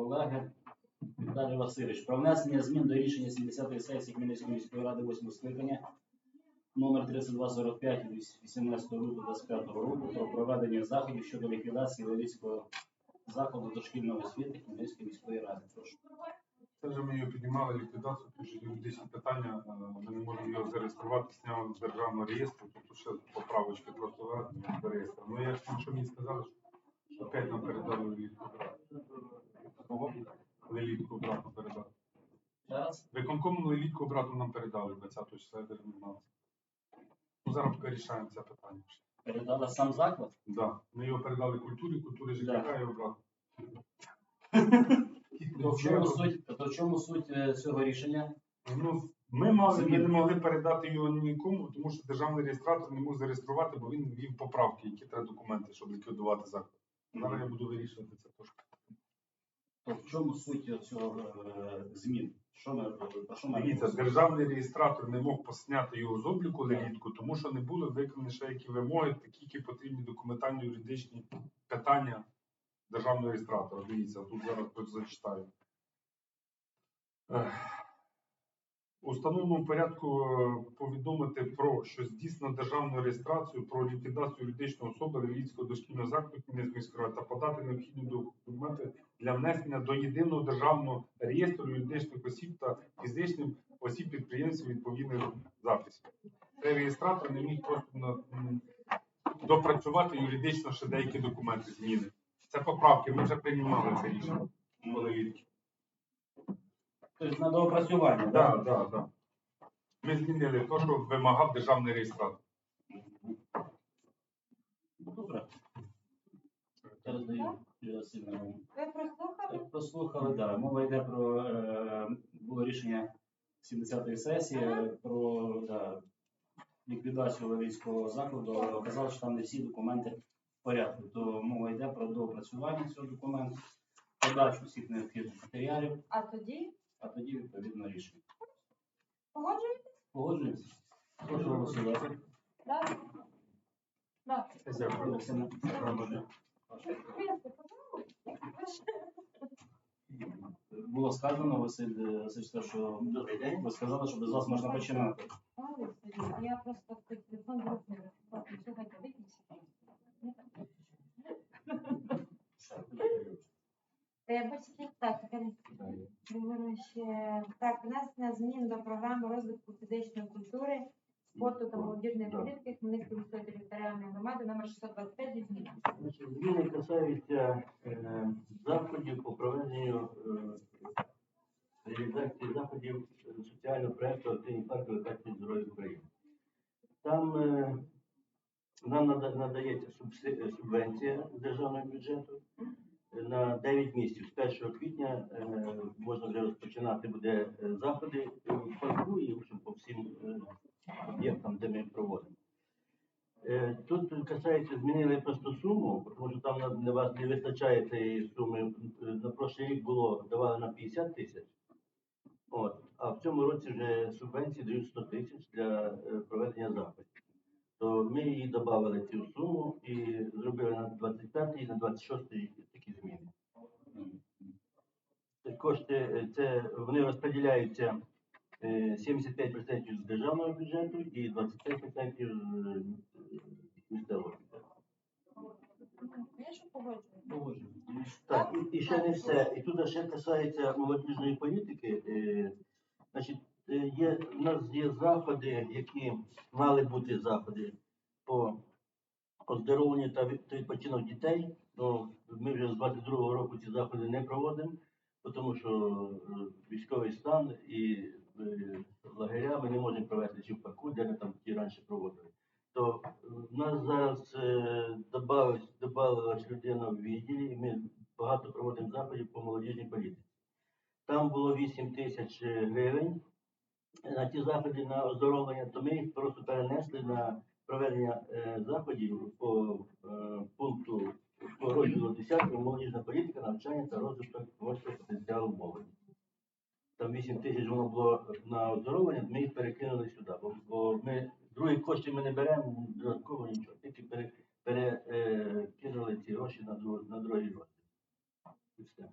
колеги. Віталій Васильович, про внесення змін до рішення 70-ї сесії Хмельницької міської ради 8 скликання номер 3245 від 18 лютого 25 року про проведення заходів щодо ліквідації Левицького закладу дошкільної освіти Хмельницької міської ради. Прошу. Це вже ми його піднімали ліквідацію, тому що юридичні питання, е, ми не можемо його зареєструвати, зняли з державного реєстру, тобто ще поправочки просто введені до реєстру. Ну я ж там що мені сказали, що опять нам передали брати. Кого? Лелітку брату передали. Зараз Виконкому лелітку брату нам передали 20 числа, я знав. Ну, зараз поки рішаємо це питання. передала сам заклад. Да. Ми його передали культурі, культурі ЖКХ його брат. То в чому суть, то в чому суть е, цього рішення? Ну, ми мали, ми не могли передати його нікому, тому що державний реєстратор не міг зареєструвати, бо він ввів поправки, які треба документи, щоб ліквідувати заклад. Зараз я буду вирішувати це трошки. В чому суть цього е, змін? Що ми про що ми Дивіться, державний реєстратор не мог посняти його з обліку легітку, тому що не були виконані ще які вимоги, такі, які потрібні документальні юридичні питання державного реєстратора. Дивіться, тут зараз зачитаю. У порядку е, повідомити про що здійснено державну реєстрацію про ліквідацію юридичної особи Львівського дошкільного закладу міської та подати необхідні документи для внесення до єдиного державного реєстру юридичних осіб та фізичних осіб підприємців відповідних записів. Цей реєстратор не міг просто на- допрацювати юридично ще деякі документи зміни. Це поправки, ми вже приймали це рішення. Тобто на доопрацювання, так? Так, так, так. Ми змінили те, що вимагав державний реєстратор. Добре. Зараз даю Юлія Ви прослухали? Прослухали, да. Мова йде про е, було рішення 70-ї сесії про да, ліквідацію Левицького закладу. Оказалось, що там не всі документи в порядку. То мова йде про доопрацювання цього документу, подачу всіх необхідних матеріалів, А тоді а тоді відповідно рішення. погоджуєтесь? Погоджуємося. Прошу голосувати. Так? Так. Дякую, Олексійна. Було сказано, Василь е, Василь що. Ви сказали, що без вас можна починати. Я просто телефон виключіть. Е, Бачите, так, ще так, внесення змін до програми розвитку фізичної культури, спорту та молодіжної політики Хмельницької міської територіальної громади номер 625 зі. Зміни касаються е, заходів по проведенню е, реалізації заходів соціального проєкту «Активні парки локації здоров'я України». Там е, нам надається субвенція з державного бюджету на 9 місяців. З 1 квітня е, можна вже розпочинати буде е, заходи в парку і по всім е, об'єктам, де ми проводимо. Тут касається, змінили просто суму, тому що там на, вас не вистачає цієї суми. На прошлий рік було давали на 50 тисяч. А в цьому році вже субвенції дають 100 тисяч для проведення заходів. То ми її додали цю суму і зробили на 25 і на 26 такі зміни. Кошти, е, це вони розподіляються е, 75% з державного бюджету і 25% з е, місцевого бюджету. Погоджуємо. Так, і, і ще не все. І тут ще касається молодіжної політики. Е, значить, е, є, у нас є заходи, які мали бути заходи по оздоровленню та відпочинок дітей. Ну, ми вже з 22-го року ці заходи не проводимо, тому що е, військовий стан і е, лагеря ми не можемо провести чи в парку, де ми там ті раніше проводили. То е, в нас зараз е, добавилась, людина в відділі, і ми багато проводимо заходів по молодіжній політиці. Там було 8 тисяч е, гривень на ті заходи на оздоровлення, то ми їх просто перенесли на проведення е, заходів по е, пункту по розділу 10 молодіжна політика, навчання та розвиток творчого потенціалу молоді. Там 8 тисяч воно було на оздоровлення, ми їх перекинули сюди, бо, бо ми другі кошти ми не беремо, додатково нічого, тільки пере, перекинули ці гроші на, друг, на другий розділ. І все.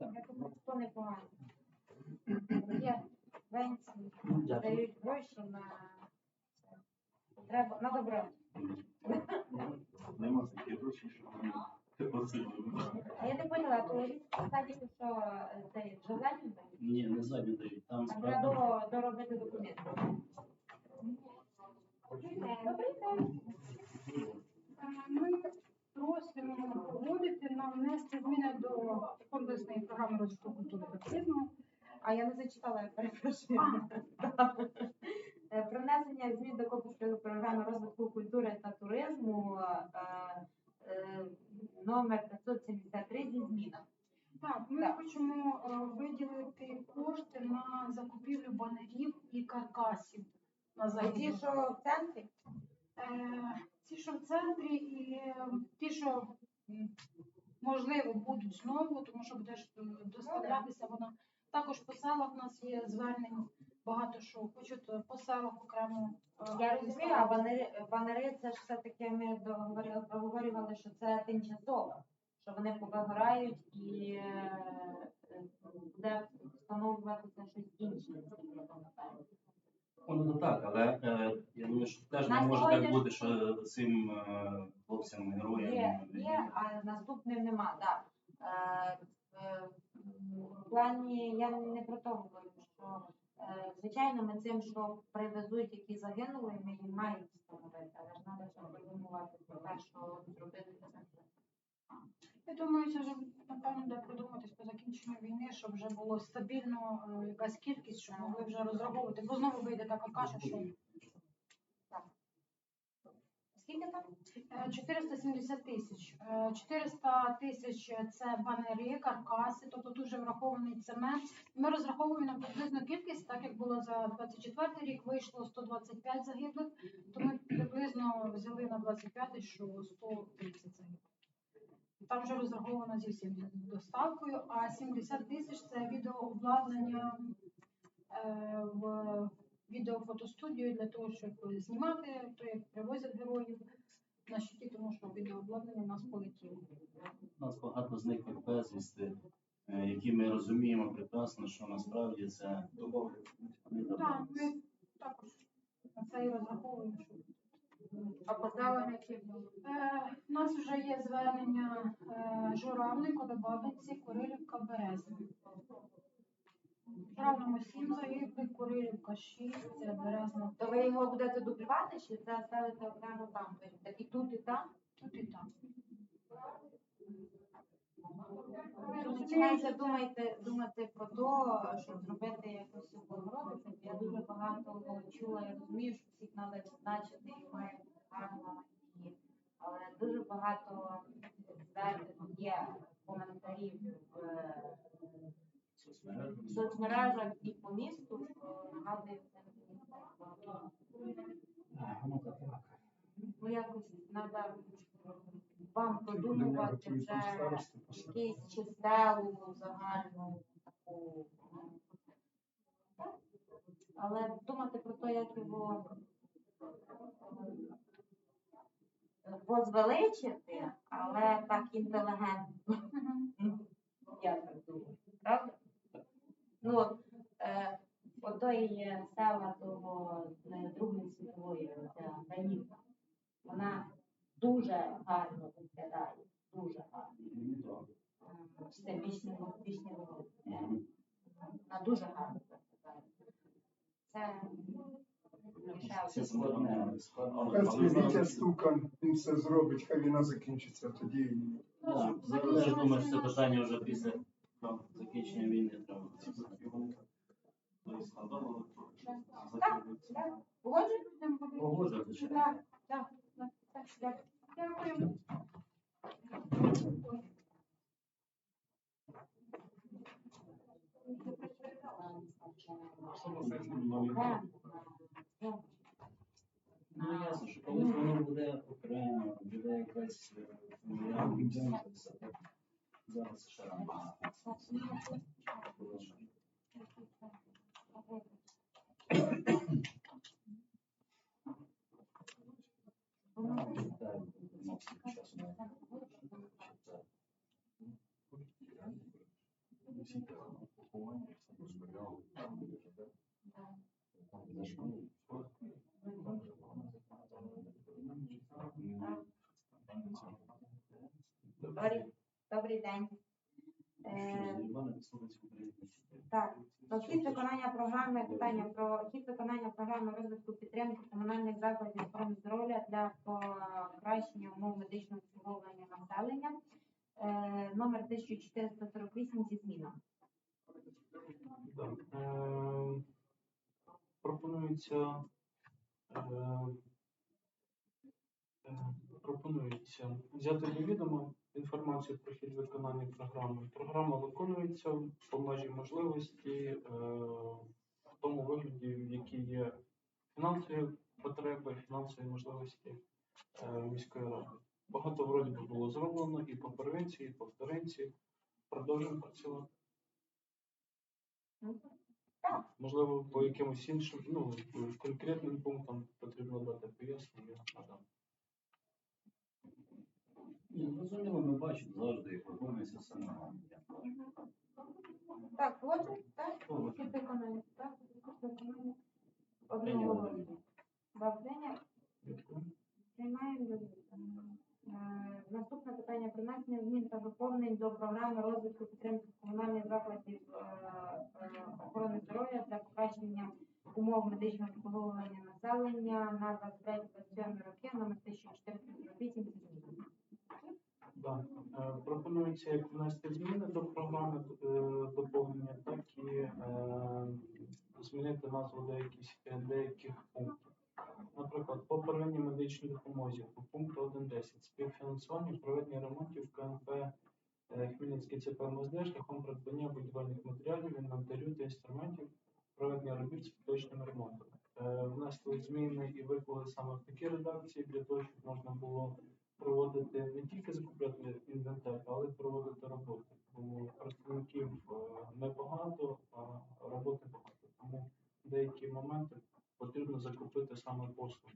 Я думаю, непогано. Є пенсії, дають гроші на треба на добро. Нема таких грошей, що А я не поняла, то кстати, що це вже задні дають? Ні, не задні дають. Там справді треба до- доробити документи. Добрий день. Ми просимо погодити нам внести зміни до комплексної програми розвитку культури та туризму. А я не зачитала, я перепрошую. Е, Про внесення змін до комплексної програми розвитку культури та туризму е, е, номер 573 зі змінами. Так, ми Так. хочемо виділити кошти на закупівлю банерів і каркасів на А ті, що в центрі, Е, Ті, що в центрі, і ті, що можливо будуть знову, тому що буде е, доставлятися вона. Є звернень багато що хочуть е, по селах окремо. е, я розумію, а банери, банери це ж все-таки ми договорили, проговорювали, що це тимчасово, що вони повигорають і е, буде встановлюватися щось інше. наскільки я пам'ятаю. Так, але е, я думаю, що теж не На може сьогодні- так бути, що цим е, хлопцям, героям. Є, є, а наступним нема, так. Е, в плані я не про то говорю, що е, звичайно ми цим, що привезуть, які загинули, ми їм маємо встановити, але ж треба ще подумувати про те, що зробити це. Я думаю, це вже напевно буде продуматись по закінченню війни, щоб вже було стабільно е, якась кількість, щоб могли вже розраховувати, бо знову вийде така каша, що Скільки там? Е, 470 тисяч. Е, 400 тисяч це банери, каркаси, тобто тут вже врахований цемент. Ми розраховуємо на приблизну кількість, так як було за 24 рік, вийшло 125 загиблих, то ми приблизно взяли на 25, що 130 загиблих. Там вже розраховано зі всім доставкою, а 70 тисяч це відеообладнання е, в відеофотостудію для того, щоб знімати, то як привозять героїв що у нас полетіло. У нас багато зниклих безвісти, е, які ми розуміємо прекрасно, що насправді це вони Так, ми також на це і розраховуємо. Що... Чи Е, у нас вже є звернення е, Журавлик, Колебабинці, Курилівка, Березна. Журавлимо 7 загиблих, Курилівка 6, Березна то ви його будете дублювати, чи це ставите окремо там? Тобто І тут, і там? Тут і там. Починаєте думайте, думати про те, щоб зробити якусь облагородити. Я дуже багато чула, я розумію, що всіх треба відзначити і має бути гарно. І, але дуже багато звернень є коментарів в, соцмережах і по місту, що нагадує. Ну якось треба вам продумувати вже якийсь чистелу загальну таку. ну, Але думати про те, як його возвеличити, але так інтелігентно. Я так думаю. Правда? Ну, от, е, отої є села того е, Другої світової, ця Гаївка. Вона дуже гарно виглядає, дуже гарно. Ну, так. М, З цим вічним вічним вогнем. Мгм. Вона дуже гарно виглядає. Це ще Це один складне. Хай Але Вітя знаєте, Стукан, він все зробить, хай війна закінчиться, тоді да, Я думаю, що це питання вже після ну, закінчення війни треба. Так, так. Погоджуєте? Погоджувати ще. Так, так, так, так, так. Дякую. Так, так. Ну ясно, що колись воно буде окремо, буде якась е, меморіальна ділянка, все так. Зараз ще рано. Всі поховання все дозволяли, там де живе, там де живе. Добрий, добрий день. Е, Так, про хід виконання програми питання про хід виконання програми розвитку підтримки комунальних закладів охорони здоров'я для покращення умов медичного обслуговування населення. Е, номер 1448 зі змінами. Е, Пропонується пропонується взяти до відома інформацію про хід виконання програми. Програма виконується по межі можливості е, в тому вигляді, в якій є фінансові потреби, фінансові можливості е, міської ради. Багато вроді би було зроблено і по первинці, і по вторинці. Продовжуємо працювати. Можливо, по якимось іншим, ну, конкретним пунктам потрібно дати пояснення. надам. Ні, ну, зрозуміло, ми бачимо завжди, виконується все нормально. Так, отже, так, Погоджено. виконання, так, виконання. Бавлення Приймаємо до. Е, Наступне питання про внесення змін та доповнень до програми розвитку підтримки комунальних закладів е, е, охорони здоров'я для покращення умов медичного обслуговування населення на 23-27 роки номер 1448 зі змінами. Да. Е, Пропонується як внести зміни до програми е, доповнення, так і е, змінити назву деяких, деяких пунктів. Наприклад, по первинній медичній допомозі по пункту 1.10 співфінансування проведення ремонтів КНП е, Хмельницький ЦПМСД шляхом придбання будівельних матеріалів, інвентарю та інструментів проведення робіт з поточним ремонтом. Е, Внесли зміни і виклали саме в такі редакції для того, щоб можна було проводити не тільки закупляти інвентар, але проводити роботи. Бо працівників е, небагато, а роботи багато. Тому деякі моменти потрібно закупити саме послуги.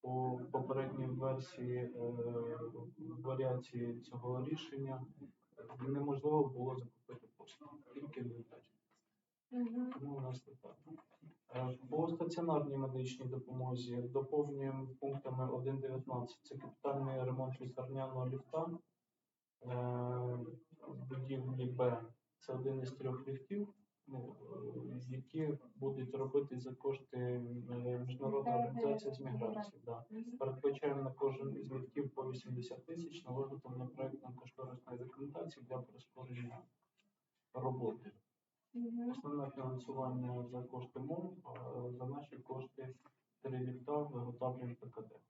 По попередній версії е, варіації цього рішення е, неможливо було закупити послуги, тільки інвентар. Тому у нас так. Е, По стаціонарній медичній допомозі доповнюємо пунктами 1.19. Це капітальний ремонт лікарняного ліфта. Е, В будівлі Б. Це один із трьох ліфтів, ну, е, які будуть робити за кошти е, Міжнародної організації з міграції. Да. Передбачаємо на кожен із ліфтів по 80 тисяч на виготовлення проєктно-кошторисної документації для прискорення роботи. Основне фінансування за кошти МОН, за наші кошти три ліфта виготовлюємо ПКД.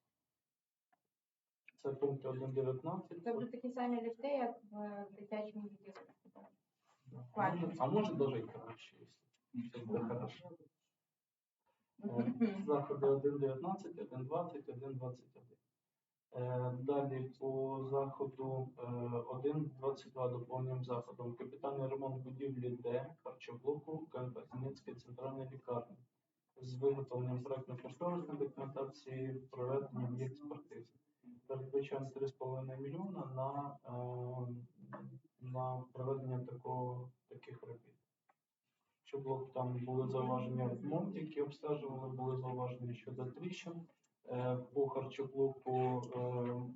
Це пункт 1.19. Це будуть такі самі ліфти, як в дитячому відділку. А може- А даже і краще, якщо буде хорошо. Е, Заходи 1.19, 1.20, 1.21. Е, Далі по заходу е, 1.22 доповнюємо заходом. Капітальний ремонт будівлі Д, харчоблоку КНП Хмельницької центральної лікарні з виготовленням проектно-кошторисної документації, проведенням їх експертизи. Передбачаємо 3,5 мільйона на, е, на проведення такого, таких робіт. Щоб було- там були зауваження в МОН, які обстежували, були зауваження щодо тріщин. Е, По харчоблоку е,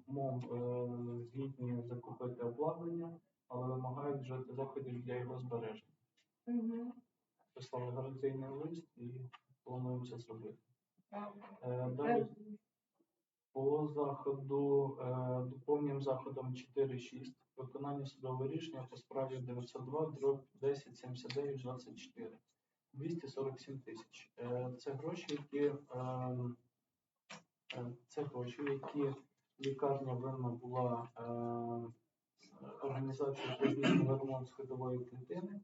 МОМ згідні закупити обладнання, але вимагають вжити заходів для його збереження. Мгм. Прислали гарантійний лист і плануємо це зробити. Далі по заходу е, доповнюємо заходом 4.6 виконання судового рішення по справі 902 дроб 10 79 24 247 тисяч. Е, Це гроші, які е, е, це гроші, які лікарня винна була організації по ремонт сходової клітини.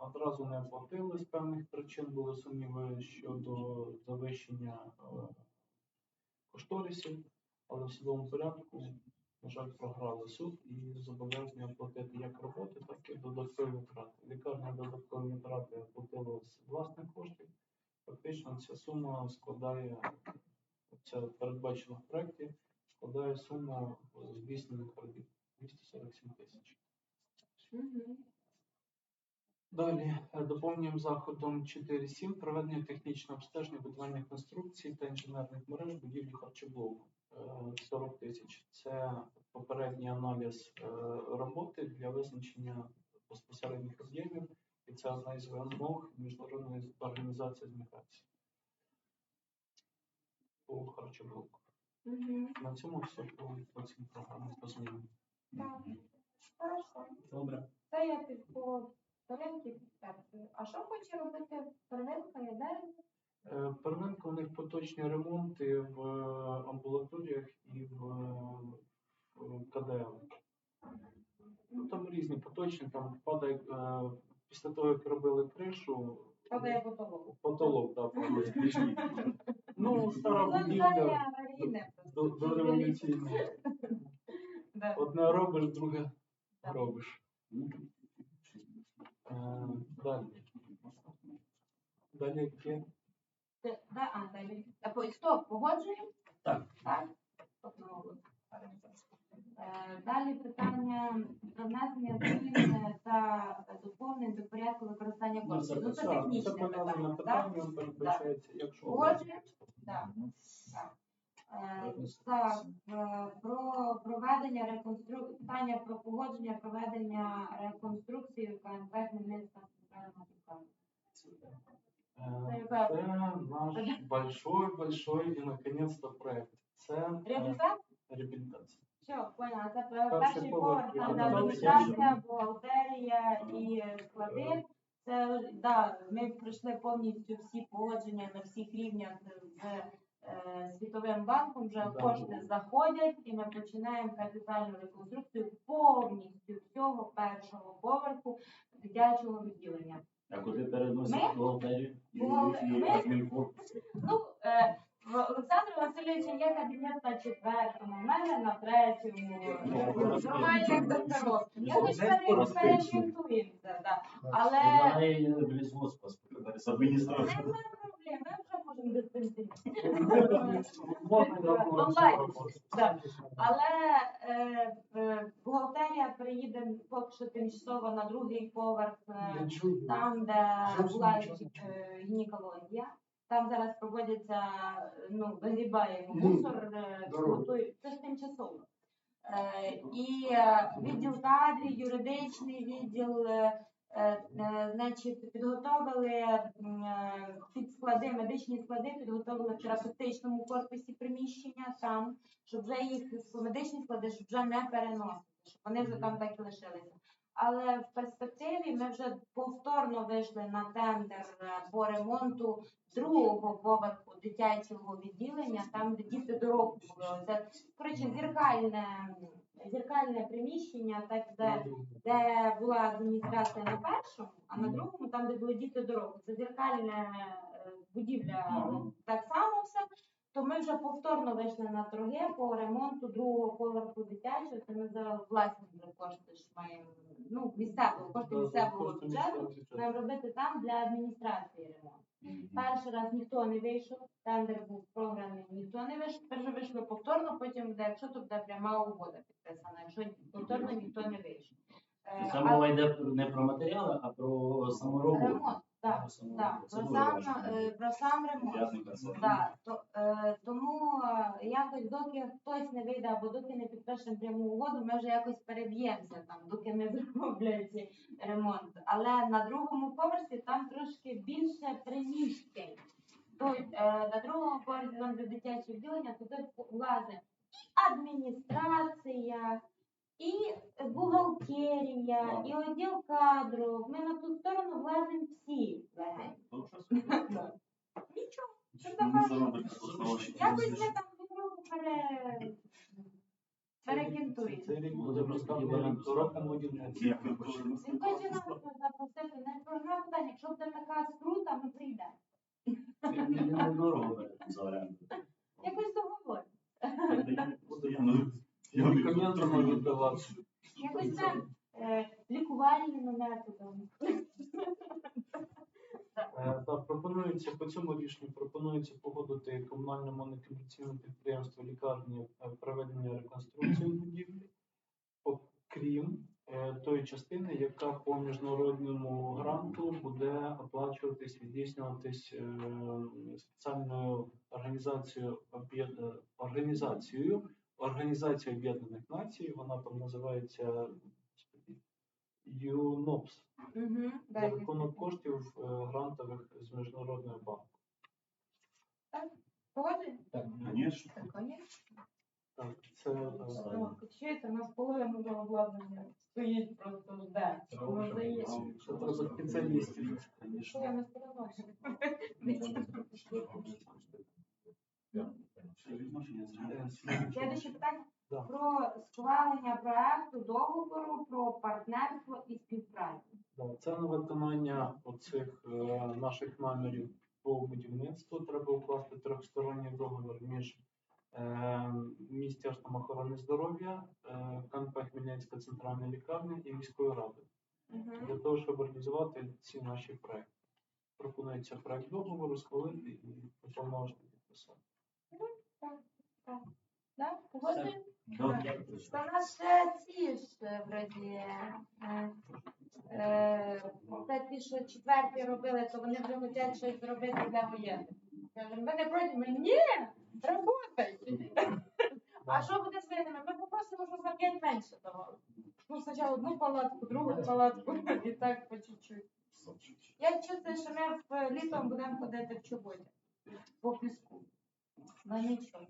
Одразу не оплатили з певних причин, були сумніви щодо завищення кошторисів, але в судовому порядку, на жаль, програли суд і зобов'язані оплатити як роботи, так і додаткові витрати. Лікарня додаткові витрати оплатила з власних коштів. Фактично ця сума складає, це передбачено в проєкті, складає суму здійснених робіт 247 тисяч. Далі е, доповнюємо заходом 4.7 проведення технічного обстеження будівельних конструкцій та інженерних мереж будівлі харчоблоку. Е, 40 тисяч. Це попередній аналіз е, роботи для визначення безпосередніх об'ємів, і це одна із вимог міжнародної організації з міграції по харчоблоку. На цьому все по, цим програмам по змінам. Добре. Це я під підтверджую. А що хоче робити первинка? Я де? Е, у них поточні ремонти в е, амбулаторіях і в е, КДЛ. Ну, там різні поточні, там падає е, після того, як робили кришу, Падає потолок. потолок, да, падає. Ну, стара Ну, будівля до, революційної. Одне робиш, друге робиш. Далі. Далі яке? Да, а, далі. А, по- Стоп, погоджуємо? Так. Так? Е, Далі питання про внесення змін е, та доповнень до порядку використання Ну, це коштів. Ну, це так, технічне Це питання, так? питання, передбачається, якщо Погоджуємо? Так. Так. Так, е, про проведення реконструкції, питання про погодження проведення реконструкції в КНП Хмельницька центральна лікарня. Е, Це наш большой-большой и наконец-то проект. Це е, Реабілітація? Все, поняла. Це Перший поверх, там де адміністрація, бухгалтерія і склади. Це да, ми пройшли повністю всі погодження на всіх рівнях з Світовим банком. Вже Да. кошти заходять, і ми починаємо капітальну реконструкцію повністю всього першого поверху дитячого відділення. А куди переносять Ми? бухгалтерію? І- Бухгалтер- і ми? адмінкорпус? Ну, е, в Олександра Васильовича є кабінет на четвертому, в мене на третьому. Ну, докторів. Якось Одне пере- порозписуємо. переорієнтуємося. Але Вимагає в лісгоспас з адміністрації. немає проблем, Але е, е, бухгалтерія приїде поки що тимчасово на другий поверх. е, там, де була е, гінекологія. Там зараз проводяться, ну, вигрібаємо Ну, мусор, е. Це ж тимчасово. Е, І е, відділ кадрів, юридичний відділ, е, е, е, значить, підготовили м, е, склади, медичні склади, підготовили в терапевтичному корпусі приміщення там, щоб вже їх медичні склади, щоб вже не переносити, щоб вони вже там так і лишилися. Але в перспективі ми вже повторно вийшли на тендер е, по ремонту другого поверху дитячого відділення, там де діти до року були. Це коротше зеркальне, зеркальне приміщення, так де, де була адміністрація на першому, а на другому, там де були діти дороги. Це зеркальна е, будівля, так само все. То ми вже повторно вийшли на торги по ремонту другого поверху дитячого. Це ми за власні кошти ж маємо ну місцевого кошти місцевого бюджету. Маємо робити там для адміністрації ремонт. Перший раз ніхто не вийшов, тендер був програний, ніхто не вийшов. Тепер вже вийшли повторно, потім буде, якщо то буде пряма угода підписана, якщо повторно ніхто не вийшов. Е, Це мова йде не про матеріали, а про саму ремонт, так, так, про сам, е, про сам ремонт. Да, то, е, тому е, якось доки хтось не вийде або доки не підпишемо пряму угоду, ми вже якось переб'ємося там, доки не зроблять ремонт. Але на другому поверсі там трошки більше приміщень. Тут е, на другому поверсі там де дитяче відділення, туди влазить і адміністрація, і бухгалтерія, і відділ кадрів. Ми на ту сторону влазимо всі легенько. Ну. Нічого. Що постановочні. Якось ми там друг пере... перекінтуємо. Цей рік буде будівництва. Він хоче нас запросити не програма питання, якщо буде така скрута, ми прийдемо. Не- не- Медикаменти можуть давати. Якось там е, лікувальними методами. Е, Так, пропонується по цьому рішенню пропонується погодити комунальному некомерційному підприємству лікарні е, проведення реконструкції будівлі, окрім е, тої частини, яка по міжнародному гранту буде оплачуватись, здійснюватись е, спеціальною організацією об'єд- організацією Організації Об'єднаних Націй. Вона там називається ЮНОПС Угу, за рахунок коштів е, грантових з міжнародного банку. Так, звісно. Так, конечно. Так, це е, у нас половина вже обладнання стоїть, просто жде. Це треба спеціалістів. Що я не перебачила? Следующее питання про схвалення проекту договору про партнерство і співпрацю. Це на виконання оцих е, наших намірів по будівництву. Треба укласти трьохсторонній договір між е, Міністерством охорони здоров'я, е, КНП Хмельницька центральна лікарня і міською радою для того, щоб реалізувати ці наші проекти. Пропонується проект договору схвалити і уповноважити підписати. Да? Та у нас ці ж вроді. е, е, ті, що четверті робили, то вони вже хочуть щось зробити для воєнних. Кажемо, ви не проти? Ми ні, работайте. А що буде з винними? Ми попросимо, що за п'ять менше давали. Ну, спочатку одну палатку, другу палатку, і так по чуть-чуть. Я чувствую, що ми літом будемо ходити в чоботі по піску. Ну нічого.